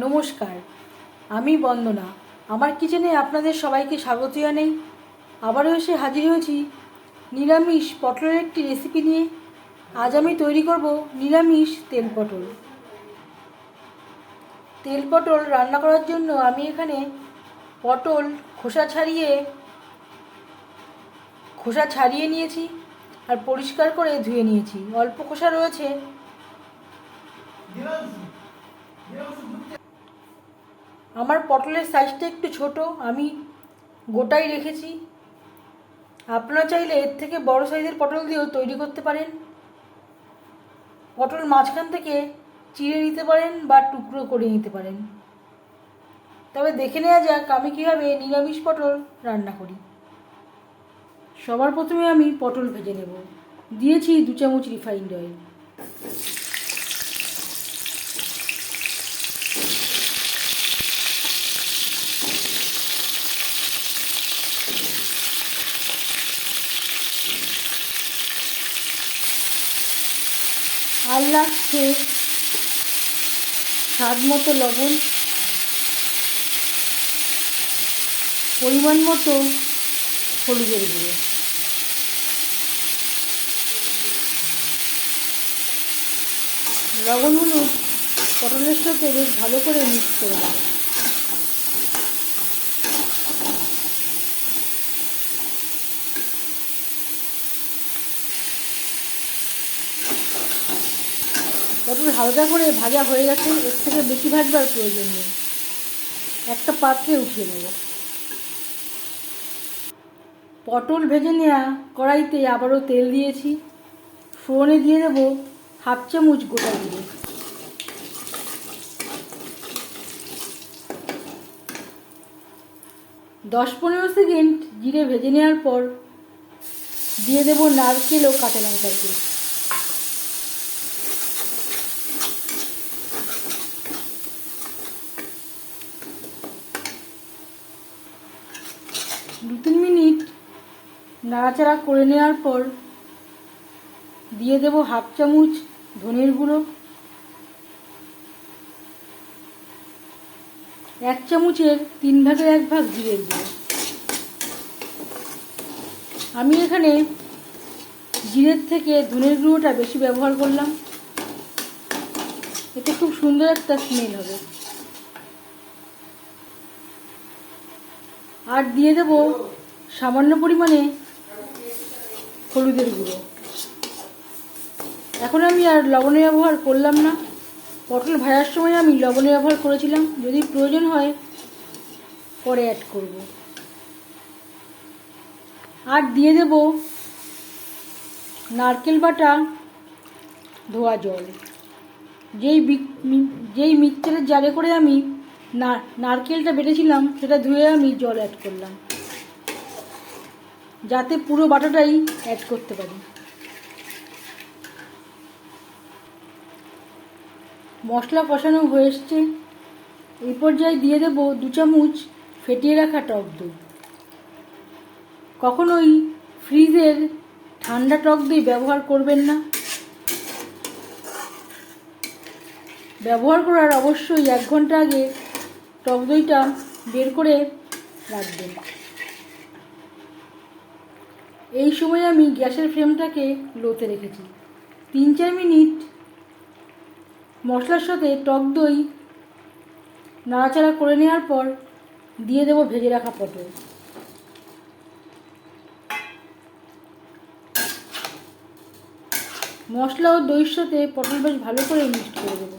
নমস্কার, আমি বন্দনা। আমার কিচেনে আপনাদের সবাইকে স্বাগত জানাই। আবারও এসে হাজির হয়েছি নিরামিষ পটলের একটি রেসিপি নিয়ে। আজ আমি তৈরি করব নিরামিষ তেল পটল। তেল পটল রান্না করার জন্য আমি এখানে পটল খোসা ছাড়িয়ে খোসা ছাড়িয়ে নিয়েছি আর পরিষ্কার করে ধুয়ে নিয়েছি। অল্প খোসা রয়েছে। আমার পটলের সাইজটা একটু ছোট, আমি গোটাই রেখেছি। আপনারা চাইলে এর থেকে বড় সাইজের পটল দিয়েও তৈরি করতে পারেন। পটল মাঝখান থেকে চিড়ে নিতে পারেন বা টুকরো করে নিতে পারেন। তবে দেখে নেওয়া যাক আমি কীভাবে নিরামিষ পটল রান্না করি। সবার প্রথমে আমি পটল ভেজে নেব। দিয়েছি দু চামচ রিফাইন্ড অয়েল আর লাগছে স্বাদ মতো লবণ, পরিমাণ মতো হলুদের গুঁড়ো। লবণ হলুদ পটলের সাথে বেশ ভালো করে মিক্স করে দেবো পটল হালকা করে ভাজা হয়ে গেছে, এর থেকে বেশি ভাজবার প্রয়োজন নেই। একটা পাত্রে উঠিয়ে নেব। পটল ভেজে নেওয়া কড়াইতে আবারও তেল দিয়েছি। ফোড়নে দিয়ে দেবো হাফ চামচ গোটা দিয়ে দশ পনেরো সেকেন্ড জিরে ভেজে নেওয়ার পর দিয়ে দেবো নারকেল ও কাঁচা লঙ্কার পেস্ট দু তিন মিনিট নাড়াচাড়া করে নেওয়ার পর দিয়ে দেব হাফ চামচ ধনের গুঁড়ো, এক চামচের তিন ভাগের এক ভাগ জিরের গুঁড়ো। আমি এখানে জিরের থেকে ধনের গুঁড়োটা বেশি ব্যবহার করলাম। এতে খুব সুন্দর একটা স্মেল হবে। আর দিয়ে দেব সামান্য পরিমাণে হলুদের গুঁড়ো। এখন আমি আর লবণের ব্যবহার করলাম না। পটল ভাজার সময় আমি লবণের ব্যবহার করেছিলাম। যদি প্রয়োজন হয়, পরে অ্যাড করব। আর দিয়ে দেব নারকেল বাটা ধোয়া জল। যেই যেই মিক্সচারের জারে করে আমি নারকেলটা বেটেছিলাম, সেটা ধুয়ে আমি জল অ্যাড করলাম। যাতে পুরো বাটাটাই অ্যাড করতে পারি। মশলা কষানো হয়ে এসছে। এই পর্যায়ে দিয়ে দেব দু চামচ ফেটিয়ে রাখা টক দই। কখনোই ফ্রিজের ঠান্ডা টক দই ব্যবহার করবেন না। ব্যবহার করার অবশ্যই এক ঘণ্টা আগে টক দইটা বের করে রাখবেন। এই সময় আমি গ্যাসের ফ্লেমটাকে লোতে রেখেছি। তিন চার মিনিট মশলার সাথে টক দই নাড়াচাড়া করে নেওয়ার পর দিয়ে দেবো ভেজে রাখা পটল। মশলা ও দইয়ের সাথে পটল বেশ ভালো করে মিক্সড করে দেবো।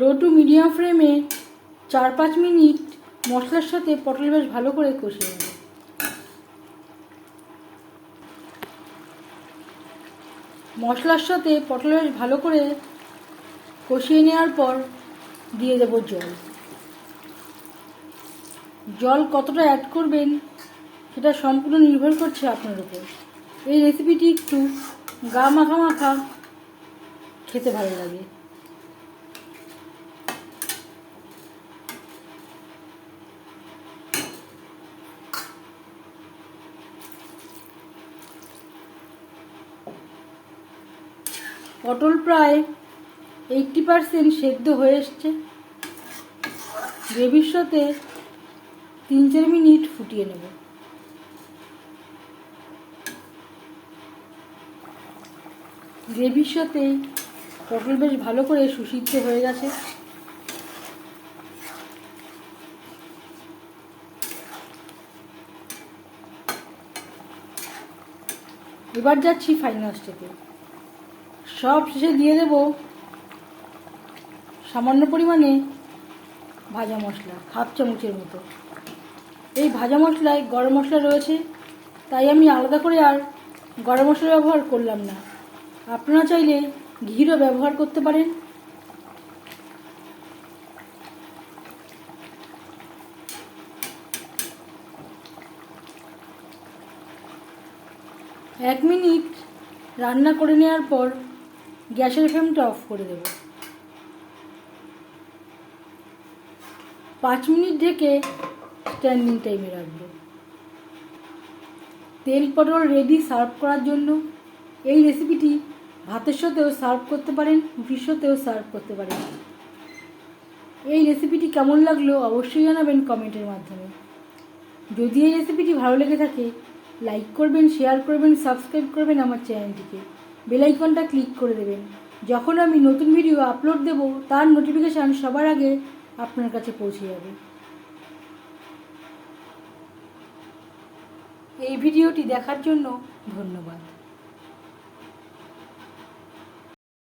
লো টু মিডিয়াম ফ্লেমে চার পাঁচ মিনিট মশলার সাথে পটল বেশ ভালো করে কষিয়ে নেব। মশলার সাথে পটল বেশ ভালো করে কষিয়ে নেওয়ার পর দিয়ে দেব জল। জল কতটা অ্যাড করবেন সেটা সম্পূর্ণ নির্ভর করছে আপনার উপর। এই রেসিপিটি একটু গা মাখা মাখা খেতে ভালো লাগে। পটল প্রায় এইটটি পারসেন্ট সেদ্ধ হয়ে এসছে। গ্রেভির সাথে তিন চার মিনিট ফুটিয়ে নেব। গ্রেভির সাথে পটল বেশ ভালো করে সুসিদ্ধ হয়ে গেছে। এবার যাচ্ছি ফাইনাল স্টেপে সব শেষে দিয়ে দেব সামান্য পরিমাণে ভাজা মশলা, হাফ চামচের মতো। এই ভাজা মশলায় গরম মশলা রয়েছে, তাই আমি আলাদা করে আর গরম মশলা ব্যবহার করলাম না। আপনারা চাইলে ঘিরও ব্যবহার করতে পারেন। এক মিনিট রান্না করে নেওয়ার পর গ্যাসের ফ্লেমটা অফ করে দেব। পাঁচ মিনিট ঢেকে স্ট্যান্ডিং টাইমে রাখব। তেল পটল রেডি সার্ভ করার জন্য এই রেসিপিটি ভাতের সাথেও সার্ভ করতে পারেন রুটির সাথেও সার্ভ করতে পারেন। এই রেসিপিটি কেমন লাগল অবশ্যই জানাবেন কমেন্টের মাধ্যমে। যদি এই রেসিপিটি ভালো লেগে থাকে লাইক করবেন শেয়ার করবেন সাবস্ক্রাইব করবেন আমার চ্যানেলটিকে বেলাইকনটা ক্লিক করে দেবেন। যখন আমি নতুন ভিডিও আপলোড দেব, তার নোটিফিকেশান সবার আগে আপনার কাছে পৌঁছে যাবে। এই ভিডিওটি দেখার জন্য ধন্যবাদ।